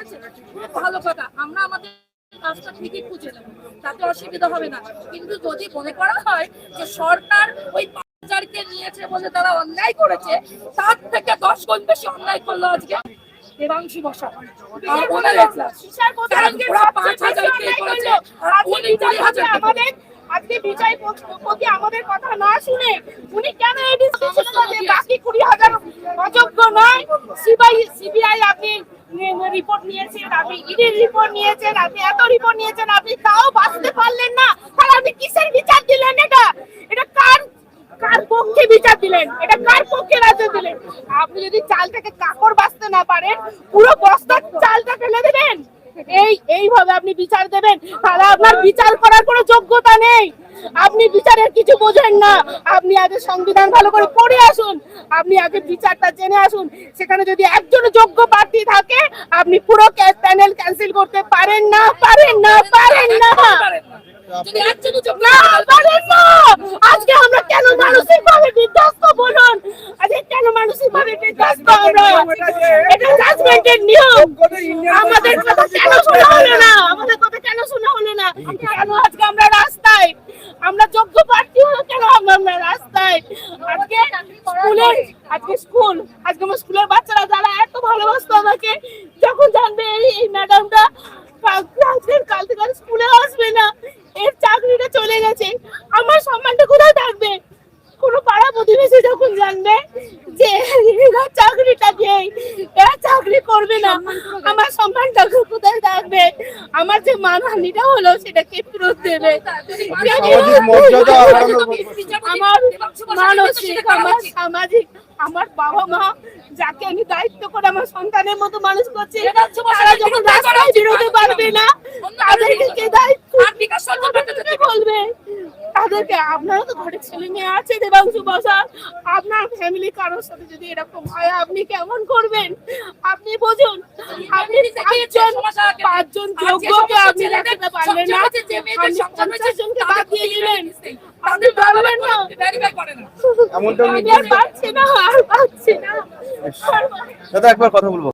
করেছে খুব ভালো কথা। আমরা আমাদের কাজটা ঠিকই খুঁজে নেব। তাতে অসুবিধা হবে না। কিন্তু যদি মনে করা হয় যে সরকার ওই পাচারকে নিয়েছে বলে তারা অন্যায় করেছে তার থেকে দশ গুণ বেশি অন্যায় করল আজকে দেবাংশু বসা। আর ওনার কারণ ওরা পাঁচ হাজার কে করেছে আর উনি কুড়ি হাজার আমাদের আজকে বিজয় প্রতি আমাদের কথা না শুনে উনি কেন এই ডিসিশন বাকি কুড়ি হাজার অযোগ্য নয় সিবিআই সিবিআই আপনি রিপোর্ট নিয়েছেন আপনি ইডির রিপোর্ট নিয়েছেন, আপনি এত রিপোর্ট নিয়েছেন, আপনি তাও বাঁচতে পারলেন না। তাহলে আপনি কিসের বিচার দিলেন এটা? এটা কার কার পক্ষে বিচার দিলেন? এটা কার পক্ষে রাজ্য দিলেন? আপনি যদি চালটাকে কাকড় বাঁচতে না পারেন, পুরো বস্তার চালটা ফেলে দেবেন। এই এইভাবে আপনি বিচার দেবেন। তাহলে আপনার বিচার করার কোনো যোগ্যতা নেই। আপনি বিচারের কিছু বোঝেন না। আপনি আগে সংবিধান ভালো করে পড়ে আসুন। আপনি আগে বিচারটা জেনে আসুন। সেখানে যদি একজন যোগ্য প্রার্থী থাকে আপনি পুরো প্যানেল ক্যান্সেল করতে পারেন না পারেন না পারেন না। আজকে আমরা কেন মানসিক ভাবে বলুন আমাদের কথা কেন শোনা না আজকে আমরা রাস্তায় আমরা কেন আমরা রাস্তায় আজকে স্কুল আজকে স্কুলের বাচ্চারা যারা এত ভালোবাসতো আমাকে যখন জানবে এই ম্যাডামটা আজকে কাল থেকে আর স্কুলে আসবে না এর চাকরিটা চলে গেছে আমার সম্মানটা কোথায় থাকবে কোনো পাড়া প্রতিবেশী যখন জানবে যে এরা চাকরিটা নেই এরা চাকরি করবে না। আমার সম্মানটা কোথায় থাকবে? আমার যে মানহানিটা হলো সেটা কে ফেরত দেবে? হারানোর আমার মানসিক আমার সামাজিক আমার বাবা মা যাকে আমি দায়িত্ব করে আমার সন্তানের মতো মানুষ করছি তারা যখন রাস্তায় বেরোতে পারবে না তাদেরকে কে দায়িত্ব আর বিকাশ সরকার তাদেরকে বলবে তাদেরকে আপনারও তো ঘরে ছেলে মেয়ে আছে দেবাংশু বসা আপনার ফ্যামিলি কারোর সাথে যদি এরকম হয় আপনি কেমন করবেন? আপনি বুঝুন আপনি পাঁচজন পাঁচজন যোগ্যকে আপনি রাখতে পারলেন না। আপনি পঞ্চাশ জনকে বাদ দিয়ে দিলেন। আপনি না। এমনটা আমি না। আর পারছি না আর পারছি না। দাদা একবার কথা বলব।